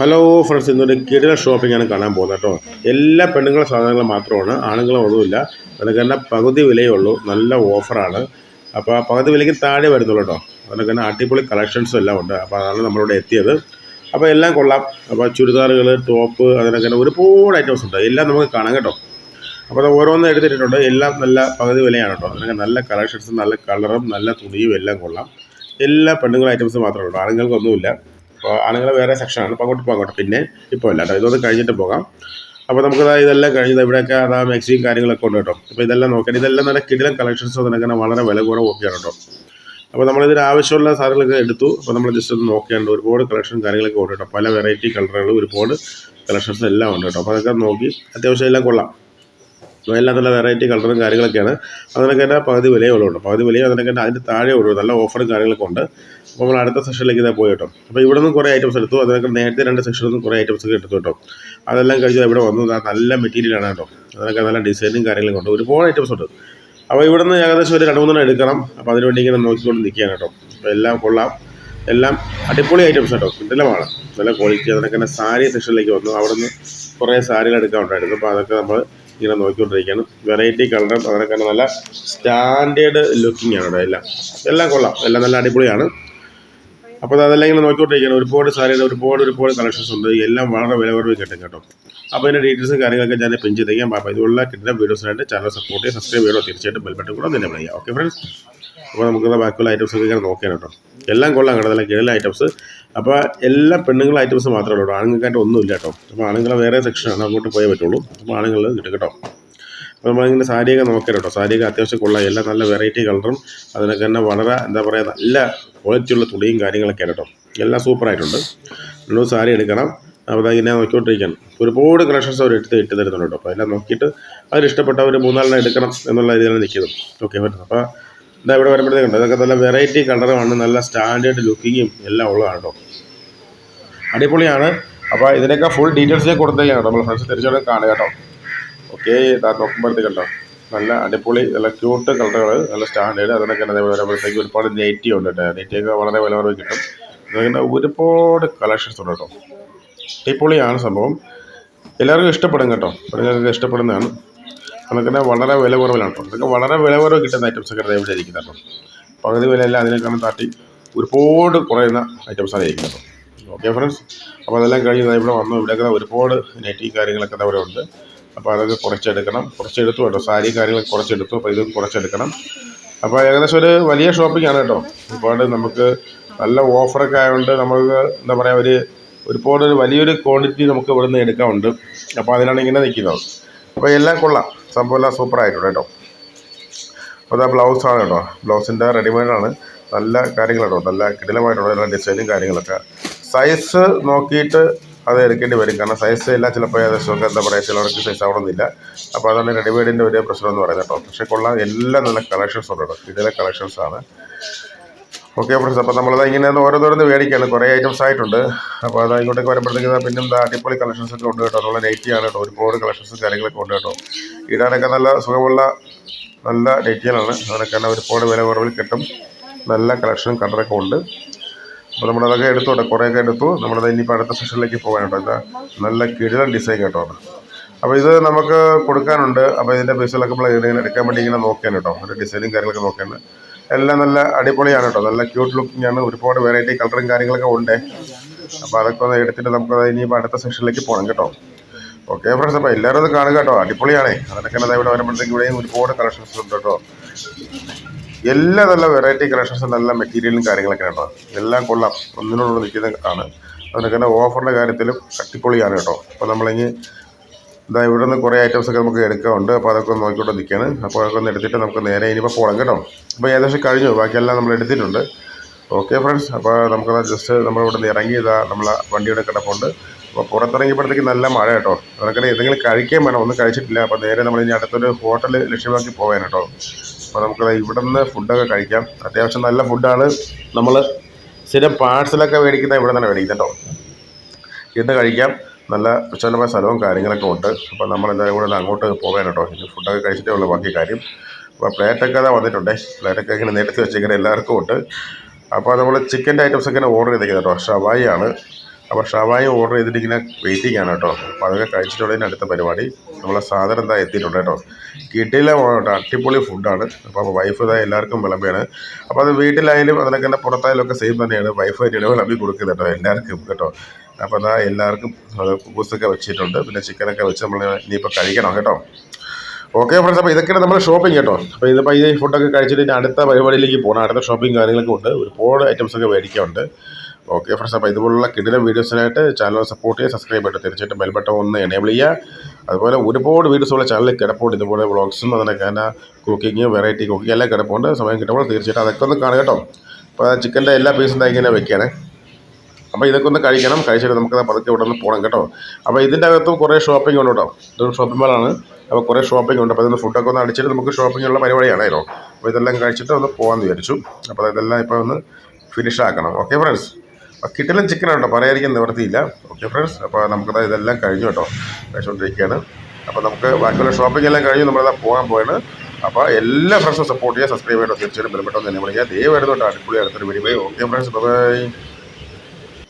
Hello friends ഇന്നൊരു കിടില shopping ആണ് കാണാൻ പോകുന്നത് കേട്ടോ. എല്ലാ പെണ്ണുങ്ങളെ സാധനങ്ങളും മാത്രമാണ്. ആണുങ്ങളും ഒന്നുമില്ല തന്നെ പകുതി വിലയേ ഉള്ളൂ. നല്ല ഓഫറാണ് അപ്പോൾ ആ പകുതി വിലയ്ക്ക് താഴെ വരുന്നുള്ളൂ കേട്ടോ. തന്നെ അടിപൊളി കളക്ഷൻസും എല്ലാം ഉണ്ട്. അപ്പോൾ അതാണ് നമ്മളിവിടെ എത്തിയത്. അപ്പോൾ എല്ലാം കൊള്ളാം. അപ്പോൾ ചുരിദാറുകൾ ടോപ്പ് അതിനൊക്കെ ഒരുപാട് ഐറ്റംസ് ഉണ്ട്. എല്ലാം നമുക്ക് കാണാം കേട്ടോ. അപ്പോൾ അത് ഓരോന്നും എടുത്തിട്ടുണ്ട്. എല്ലാം നല്ല പകുതി വിലയാണ് കേട്ടോ. അതിനൊക്കെ നല്ല കളക്ഷൻസും നല്ല കളറും നല്ല തുണിയും എല്ലാം കൊള്ളാം. എല്ലാ പെണ്ണുങ്ങളും ഐറ്റംസ് മാത്രമേ ഉള്ളൂ. ആണുങ്ങൾക്കൊന്നുമില്ല. അപ്പോൾ ആണുങ്ങൾ വേറെ സെക്ഷനാണ് അപ്പോൾ അങ്ങോട്ട് പോകാം പിന്നെ ഇപ്പോൾ അല്ല കേട്ടോ. ഇതൊന്ന് കഴിഞ്ഞിട്ട് പോകാം. അപ്പോൾ നമുക്ക് ഇതെല്ലാം കഴിഞ്ഞത് ഇവിടെയൊക്കെ അതാ മാക്സിയും കാര്യങ്ങളൊക്കെ ഉണ്ട് കേട്ടോ. അപ്പോൾ ഇതെല്ലാം നോക്കാം ഇതെല്ലാം നല്ല കിടിലം കളക്ഷൻസ് അതിനൊക്കെ വളരെ വില കുറവൊക്കെയാണ് കേട്ടോ. അപ്പോൾ നമ്മളിതിന് ആവശ്യമുള്ള സാധനങ്ങളൊക്കെ എടുത്തു. അപ്പോൾ നമ്മൾ ജസ്റ്റ് ഒന്ന് നോക്കിയാണ്ട് ഒരുപാട് കളക്ഷൻ കാര്യങ്ങളൊക്കെ ഉണ്ട് കേട്ടോ. പല വെറൈറ്റി കളറുകൾ ഒരുപാട് കളക്ഷൻസ് എല്ലാം ഉണ്ട് കേട്ടോ. അപ്പോൾ അതൊക്കെ നോക്കി. അത്യാവശ്യം എല്ലാം കൊള്ളാം. എല്ലാം നല്ല വെറൈറ്റി കളറും കാര്യങ്ങളൊക്കെയാണ്. അതിനൊക്കെ തന്നെ പകുതി വിലയേ ഉള്ളൂ പകുതി വിലയും അതിനൊക്കെ തന്നെ അതിന്റെ താഴെ ഉള്ളൂ. നല്ല ഓഫറും കാര്യങ്ങളൊക്കെ ഉണ്ട്. അപ്പോൾ നമ്മൾ അടുത്ത സെഷനിലേക്ക് ഇതാ പോയി കേട്ടോ. അപ്പോൾ ഇവിടെ നിന്നും കുറേ ഐറ്റംസ് എടുത്തു. അതിനൊക്കെ നേരത്തെ രണ്ട് സെഷനിൽ നിന്നും കുറേ ഐറ്റംസ് ഒക്കെ എടുത്തു കേട്ടോ. അതെല്ലാം കഴിച്ച് ഇവിടെ വന്നു. നല്ല മെറ്റീരിയലാണ് കേട്ടോ. അതിനൊക്കെ നല്ല ഡിസൈനും കാര്യങ്ങളൊക്കെ ഉണ്ട്. ഒരുപാട് ഐറ്റംസ് ഉണ്ട്. അപ്പോൾ ഇവിടെ നിന്ന് ഏകദേശം ഒരു രണ്ട് മൂന്നെണ്ണം എടുക്കണം. അപ്പോൾ അതിനുവേണ്ടി ഇങ്ങനെ നോക്കിക്കൊണ്ട് നിൽക്കുകയാണ് കേട്ടോ. അപ്പോൾ എല്ലാം കൊള്ളാം. എല്ലാം അടിപൊളി ഐറ്റംസ് കേട്ടോ. കിട്ടലമാണ് നല്ല ക്വാളിറ്റി അതിനൊക്കെ തന്നെ സാരി സെക്ഷനിലേക്ക് വന്നു. അവിടെ നിന്ന് കുറേ സാരികൾ എടുക്കാൻ ഉണ്ടായിരുന്നു. അപ്പോൾ അതൊക്കെ നമ്മൾ ഇങ്ങനെ നോക്കിക്കൊണ്ടിരിക്കുകയാണ്. വെറൈറ്റി കളറും അതിനൊക്കെ നല്ല സ്റ്റാൻഡേർഡ് ലുക്കിംഗ് ആണ് എല്ലാം. എല്ലാം കൊള്ളാം. എല്ലാം നല്ല അടിപൊളിയാണ്. അപ്പോൾ അതെല്ലാം ഇങ്ങനെ നോക്കിക്കൊണ്ടിരിക്കുകയാണ്. ഒരുപാട് സാരിയുടെ ഒരുപാട് ഒരുപാട് കളക്ഷൻസ് ഉണ്ട്. എല്ലാം വളരെ വില കുറവ് കിട്ടും കേട്ടോ. അപ്പോൾ അതിന്റെ ഡീറ്റെയിൽസും കാര്യങ്ങളൊക്കെ ഞാൻ പിൻ ചെയ്തേക്കാം അപ്പോൾ ഇതുള്ള കിട്ടുന്ന വീഡിയോസിനായിട്ട് ചാനൽ സപ്പോർട്ട് ചെയ്യുക സബ്സ്ക്രൈബ് ചെയ്യുക തീർച്ചയായിട്ടും ബെൽബട്ടൺ കൂടെ തന്നെ വിളിക്കുക. ഓക്കെ ഫ്രണ്ട്സ് അപ്പോൾ നമുക്ക് ബാക്കിയുള്ള ഐറ്റംസ് ഒക്കെ ഇങ്ങനെ നോക്കാൻ കേട്ടോ എല്ലാം കൊള്ളാം കേട്ടോ. നല്ല കിഴല ഐറ്റംസ് അപ്പോൾ എല്ലാ പെണ്ണുങ്ങളെ ഐറ്റംസ് മാത്രമേ ഉള്ളൂ ആണുങ്ങൾക്കായിട്ട് ഒന്നുമില്ല കേട്ടോ അപ്പോൾ ആണുങ്ങളെ വേറെ സെക്ഷനാണ് അങ്ങോട്ട് പോയേ പറ്റുള്ളൂ. അപ്പോൾ ആണുങ്ങൾ കിട്ടും കേട്ടോ. അപ്പോൾ നമ്മളിങ്ങനെ സാരിയൊക്കെ നോക്കാം കേട്ടോ സാരിയൊക്കെ അത്യാവശ്യം കൊള്ളാം. എല്ലാം നല്ല വെറൈറ്റി കളറും അതിനൊക്കെ തന്നെ വളരെ എന്താ പറയുക നല്ല ക്വാളിറ്റിയുള്ള തുണിയും കാര്യങ്ങളൊക്കെയാണ് കേട്ടോ എല്ലാം സൂപ്പറായിട്ടുണ്ട് നമ്മൾ സാരി എടുക്കണം. അപ്പോൾ അതിങ്ങനെ ഇങ്ങനെ നോക്കിക്കൊണ്ടിരിക്കുകയാണ് ഒരുപാട് കളക്ഷൻസ് അവർ എടുത്ത് ഇട്ട് തരുന്നുണ്ട് കേട്ടോ അപ്പോൾ എല്ലാം നോക്കിയിട്ട് ഒരു മൂന്നാലെണ്ണം എടുക്കണം എന്നുള്ള രീതിയിലാണ് നിൽക്കുന്നത്. ഓക്കെ പറ്റുന്നത് അപ്പോൾ ഇതാ ഇവിടെ വരുമ്പോഴത്തേക്കുണ്ട് ഇതൊക്കെ നല്ല വെറൈറ്റി കളറുമാണ് നല്ല സ്റ്റാൻഡേർഡ് ലുക്കിങ്ങും എല്ലാം ഉള്ളതാണ് കേട്ടോ. അടിപൊളിയാണ്. അപ്പോൾ ഇതിനൊക്കെ ഫുൾ ഡീറ്റെയിൽസ് കൊടുത്തേക്കാണ് നമ്മൾ ഫ്രണ്ട്സ് തിരിച്ചോടെ കാണുക കേട്ടോ. ഓക്കെ ഇതാ നോക്കുമ്പോഴത്തേക്ക് കണ്ടോ. നല്ല അടിപൊളി നല്ല ക്യൂട്ട് കളറുകൾ നല്ല സ്റ്റാൻഡേർഡ് അതിനൊക്കെ വരുമ്പോഴത്തേക്ക് ഒരുപാട് നെറ്റി ഉണ്ട് കേട്ടോ. നെറ്റിയൊക്കെ വളരെ വില കുറവ് കിട്ടും. അതിങ്ങനെ ഒരുപാട് കളക്ഷൻസ് ഉണ്ട് കേട്ടോ. അടിപൊളിയാണ് സംഭവം. എല്ലാവർക്കും ഇഷ്ടപ്പെടും കേട്ടോ. ഇഷ്ടപ്പെടുന്നതാണ്. അതൊക്കെ തന്നെ വളരെ വില കുറവിലാണ് കേട്ടോ. ഇതൊക്കെ വളരെ വില കുറവ് കിട്ടുന്ന ഐറ്റംസ് ഒക്കെ ഇവിടെ ഇരിക്കുന്നത് കേട്ടോ. പകുതി വിലയല്ല അതിനേക്കാളും താട്ടി ഒരുപാട് കുറയുന്ന ഐറ്റംസാണ് ഇരിക്കുന്നത് കേട്ടോ. ഓക്കെ ഫ്രണ്ട്സ് അപ്പോൾ അതെല്ലാം കഴിഞ്ഞ് ഇവിടെ വന്നു. ഇവിടെയൊക്കെ ഒരുപാട് നെറ്റി കാര്യങ്ങളൊക്കെ അവിടെ ഉണ്ട്. അപ്പോൾ അതൊക്കെ കുറച്ചെടുക്കണം. കുറച്ചെടുത്തു കേട്ടോ. സാരി കാര്യങ്ങളൊക്കെ കുറച്ചെടുത്തു. അപ്പോൾ ഇത് കുറച്ചെടുക്കണം. അപ്പോൾ ഏകദേശം ഒരു വലിയ ഷോപ്പിംഗ് ആണ് കേട്ടോ. ഒരുപാട് നമുക്ക് നല്ല ഓഫറൊക്കെ ആയതുകൊണ്ട് നമുക്ക് എന്താ പറയുക ഒരു ഒരുപാട് ഒരു വലിയൊരു ക്വാണ്ടിറ്റി നമുക്ക് ഇവിടുന്ന് എടുക്കാറുണ്ട് അപ്പോൾ അതിനാണ് ഇങ്ങനെ നിൽക്കുന്നത്. അപ്പോൾ എല്ലാം കൊള്ളാം. സംഭവം എല്ലാം സൂപ്പർ ആയിട്ടുണ്ട് കേട്ടോ. അപ്പോൾ അത് ബ്ലൗസാണ് കേട്ടോ. ബ്ലൗസിന്റെ റെഡിമെയ്ഡാണ് നല്ല കാര്യങ്ങളാട്ടോ നല്ല കിടിലമായിട്ടുള്ള നല്ല ഡിസൈനും കാര്യങ്ങളൊക്കെ. സൈസ് നോക്കിയിട്ട് അത് എടുക്കേണ്ടി വരും. കാരണം സൈസ് എല്ലാം ചിലപ്പോൾ ഏകദേശം ഒക്കെ എന്താ പറയുക ചിലവർക്ക് സൈസ് ആവണമെന്നില്ല. അപ്പോൾ അതാണ് റെഡിമെയ്ഡിന്റെ ഒരു പ്രശ്നം എന്ന് പറയുന്നത് കേട്ടോ. പക്ഷേ കൊള്ളാം. എല്ലാം നല്ല കളക്ഷൻസ് ഉണ്ട് കേട്ടോ. കിടില കളക്ഷൻസാണ് ഓക്കെ ഫ്രണ്ട്സ് അപ്പോൾ നമ്മളത് ഇങ്ങനെ ഓരോ തുറന്ന് മേടിക്കുകയാണ് കുറേ ഐറ്റംസ് ആയിട്ടുണ്ട്. അപ്പോൾ അത് ഇങ്ങോട്ടേക്ക് വരുമ്പോഴത്തേക്ക് പിന്നെ എന്താ അടിപൊളി കളക്ഷൻസ് ഒക്കെ ഉണ്ട് കേട്ടോ. നല്ല ആണ് കേട്ടോ. ഒരുപാട് കളക്ഷൻസും കാര്യങ്ങളൊക്കെ ഉണ്ട് കേട്ടോ. ഇടാനൊക്കെ നല്ല സുഖമുള്ള നല്ല നെറ്റികളാണ് അതിനൊക്കെ തന്നെ ഒരുപാട് വില കുറവിൽ കിട്ടും. നല്ല കളക്ഷനും കളറൊക്കെ ഉണ്ട്. അപ്പോൾ നമ്മളതൊക്കെ എടുത്തു കേട്ടോ. കുറേയൊക്കെ എടുത്തു. നമ്മളത് ഇനിയിപ്പോൾ അടുത്ത സെഷനിലേക്ക് പോകാൻ കേട്ടോ. നല്ല കിടിലൻ ഡിസൈൻ കേട്ടോ അപ്പോൾ ഇത് നമുക്ക് കൊടുക്കാനുണ്ട്. അപ്പോൾ ഇതിന്റെ പൈസകളൊക്കെ നമ്മൾ ഇങ്ങനെ എടുക്കാൻ വേണ്ടി ഇങ്ങനെ നോക്കാൻ കേട്ടോ. ഒരു ഡിസൈനും കാര്യങ്ങളൊക്കെ നോക്കിയാണ്. എല്ലാം നല്ല അടിപൊളിയാണ് കേട്ടോ. നല്ല ക്യൂട്ട് ലുക്കിംഗ് ആണ്. ഒരുപാട് വെറൈറ്റി കളറും കാര്യങ്ങളൊക്കെ ഉണ്ട്. അപ്പോൾ അതൊക്കെ ഒന്ന് എടുത്തിട്ട് നമുക്ക് ഇനിയിപ്പോൾ അടുത്ത സെക്ഷനിലേക്ക് പോകണം കേട്ടോ. ഓക്കെ ഫ്രണ്ട്സ് അപ്പോൾ എല്ലാവരും അത് കാണുക കേട്ടോ. അടിപൊളിയാണ്. അതൊക്കെ ഇവിടെ വരുമ്പോഴത്തേക്ക് ഇവിടെയും ഒരുപാട് കളക്ഷൻസ് ഉണ്ട് കേട്ടോ. എല്ലാ നല്ല വെറൈറ്റി കളക്ഷൻസ് നല്ല മെറ്റീരിയലും കാര്യങ്ങളൊക്കെ കേട്ടോ. എല്ലാം കൊള്ളാം. ഒന്നിനോട് നിൽക്കുന്ന ആണ് അതിനൊക്കെ തന്നെ ഓഫറിന്റെ കാര്യത്തിലും അടിപൊളിയാണ് കേട്ടോ. അപ്പോൾ നമ്മളിനി ഇതാ ഇവിടെ നിന്ന് കുറേ ഐറ്റംസ് ഒക്കെ നമുക്ക് എടുക്കാറുണ്ട് അപ്പോൾ അതൊക്കെ ഒന്ന് നോക്കിക്കൊണ്ട് നിൽക്കുകയാണ് അപ്പോൾ അതൊക്കെ ഒന്ന് എടുത്തിട്ട് നമുക്ക് നേരെ ഇനിയിപ്പോൾ പോകണം കേട്ടോ. അപ്പോൾ ഏകദേശം കഴിഞ്ഞു. ബാക്കിയെല്ലാം നമ്മൾ എടുത്തിട്ടുണ്ട്. ഓക്കെ ഫ്രണ്ട്സ് അപ്പോൾ നമുക്ക് ജസ്റ്റ് നമ്മൾ ഇവിടെ നിന്ന് ഇറങ്ങി ഇതാ നമ്മളെ വണ്ടിയുടെ കിടപ്പുണ്ട്. അപ്പോൾ പുറത്തിറങ്ങിയപ്പോഴത്തേക്ക് നല്ല മഴ കേട്ടോ. അതൊക്കെ എന്തെങ്കിലും കഴിക്കാൻ വേണം. ഒന്നും കഴിച്ചിട്ടില്ല. അപ്പോൾ നേരെ നമ്മൾ ഇനി അടുത്തൊരു ഹോട്ടൽ ലക്ഷ്യമാക്കി പോകാൻ കേട്ടോ. അപ്പോൾ നമുക്ക് ഇവിടെ നിന്ന് ഫുഡൊക്കെ കഴിക്കാം. അത്യാവശ്യം നല്ല ഫുഡാണ് നമ്മൾ സ്ഥിരം പാഴ്സലൊക്കെ മേടിക്കുന്ന ഇവിടെ തന്നെ മേടിക്കുന്നത് ഇന്ന് കഴിക്കാം. നല്ല വിശാലമായ സ്ഥലവും കാര്യങ്ങളൊക്കെ ഉണ്ട്. അപ്പോൾ നമ്മൾ എന്തായാലും കൂടെ അങ്ങോട്ട് പോകാൻ കേട്ടോ ഇനി ഫുഡൊക്കെ കഴിച്ചിട്ടേ ഉള്ളൂ ബാക്കി കാര്യം. അപ്പോൾ പ്ലേറ്റൊക്കെ അതാ വന്നിട്ടുണ്ടേ. പ്ലേറ്റൊക്കെ ഇങ്ങനെ നേരത്തെ വെച്ചിങ്ങനെ എല്ലാവർക്കും ഉണ്ട്. അപ്പോൾ നമ്മൾ ചിക്കന്റെ ഐറ്റംസ് ഒക്കെ ഓർഡർ ചെയ്തേക്കുന്നത് കേട്ടോ ആണ്. അപ്പോൾ ഷവായി ഓർഡർ ചെയ്തിട്ട് ഇങ്ങനെ വെയിറ്റിംഗ് ആണ് കേട്ടോ അപ്പോൾ അതൊക്കെ കഴിച്ചിട്ടുള്ളതിന് അടുത്ത പരിപാടി. നമ്മളെ സാധനം എന്താ എത്തിയിട്ടുണ്ട് കേട്ടോ കിട്ടിയില്ല കേട്ടോ അടിപൊളി ഫുഡാണ് അപ്പോൾ വൈഫ് ഇതാ എല്ലാവർക്കും വിളമ്പിയാണ്. അപ്പോൾ അത് വീട്ടിലായാലും അതിനൊക്കെ തന്നെ പുറത്തായാലും ഒക്കെ സെയിം തന്നെയാണ്. വൈഫ് തന്നെയാണ് വിളമ്പി കൊടുക്കുന്നത് കേട്ടോ എല്ലാവർക്കും കേട്ടോ അപ്പോൾ അതാ എല്ലാവർക്കും കുബൂസൊക്കെ വെച്ചിട്ടുണ്ട്. പിന്നെ ചിക്കനൊക്കെ വെച്ച് നമ്മൾ ഇനിയിപ്പോൾ കഴിക്കണം കേട്ടോ. ഓക്കെ ഫ്രണ്ട്സ് അപ്പോൾ ഇതൊക്കെയാണ് നമ്മൾ ഷോപ്പിംഗ് കേട്ടോ. അപ്പോൾ ഇതിപ്പോൾ ഈ ഫുഡൊക്കെ കഴിച്ചിട്ട് അടുത്ത പരിപാടിയിലേക്ക് പോകണം അടുത്ത ഷോപ്പിംഗ് കാര്യങ്ങളൊക്കെ ഉണ്ട്. ഒരുപാട് ഐറ്റംസ് ഒക്കെ മേടിക്കാനുണ്ട്. ഓക്കെ ഫ്രണ്ട്സ് അപ്പോൾ ഇതുപോലുള്ള കിടിലം വീഡിയോസിനായിട്ട് ചാനൽ സപ്പോർട്ട് ചെയ്യുക സബ്സ്ക്രൈബ് ചെയ്തിട്ട് തീർച്ചയായിട്ടും ബെൽ ബട്ടൺ ഒന്ന് എനേബിൾ ചെയ്യുക. അതുപോലെ ഒരുപാട് വീഡിയോസുള്ള ചാനലിൽ കിടപ്പുണ്ട്. ഇതുപോലെ വ്ളോഗ്സും അതിനൊക്കെ തന്നെ കുക്കിങ് വെറൈറ്റി കുക്കിംഗ് എല്ലാം കിടപ്പുണ്ട്. സമയം കിട്ടുമ്പോൾ തീർച്ചയായിട്ടും അതൊക്കെ ഒന്ന് കാണുക കേട്ടോ. അപ്പോൾ ചിക്കന്റെ എല്ലാ പീസും ഇങ്ങനെ വെക്കുകയാണ് അപ്പോൾ ഇതൊക്കെ ഒന്ന് കഴിക്കണം. കഴിച്ചിട്ട് നമുക്ക് പതുക്കെ നിന്ന് പോകണം കേട്ടോ. അപ്പോൾ ഇതിന്റെ അകത്തും കുറേ ഷോപ്പിംഗ് ഉണ്ട് കേട്ടോ. ഇതൊരു ഷോപ്പിംഗ് മാളാണ് അപ്പോൾ കുറേ ഷോപ്പിംഗ് ഉണ്ട്. അപ്പോൾ ഇതിന്റെ ഫുഡൊക്കെ ഒന്ന് അടിച്ചിട്ട് നമുക്ക് ഷോപ്പിംഗ് ഉള്ള പരിപാടിയാണല്ലോ അപ്പോൾ ഇതെല്ലാം കഴിച്ചിട്ട് ഒന്ന് പോകാമെന്ന് വിചാരിച്ചു. അപ്പോൾ ഇതെല്ലാം ഇപ്പോൾ ഒന്ന് ഫിനിഷ് ആക്കണം. ഓക്കെ ഫ്രണ്ട്സ് അപ്പോൾ കിട്ടലും ചിക്കൻ ഉണ്ടോ? പറയാതിരിക്കാൻ നിവർത്തിയില്ല. ഓക്കെ ഫ്രണ്ട്സ് അപ്പോൾ നമുക്കത് ഇതെല്ലാം കഴിഞ്ഞു കേട്ടോ. കഴിച്ചുകൊണ്ടിരിക്കുകയാണ് അപ്പോൾ നമുക്ക് ബാക്കിയുള്ള ഷോപ്പിംഗ് എല്ലാം കഴിഞ്ഞ്. നമ്മളത് പോകാൻ പോയാണ് അപ്പോൾ എല്ലാ ഫ്രണ്ട്സും സപ്പോർട്ട് ചെയ്യുക സബ്സ്ക്രൈബ് ചെയ്യട്ടോ തീർച്ചയായിട്ടും ബന്ധപ്പെട്ടൊന്ന് തന്നെ വിളിക്കുക ദയവായിരുന്നു കേട്ടോ അടിപൊളി അടുത്തൊരു വീഡിയോ ഓക്കെ ഫ്രണ്ട്സ് ബൈ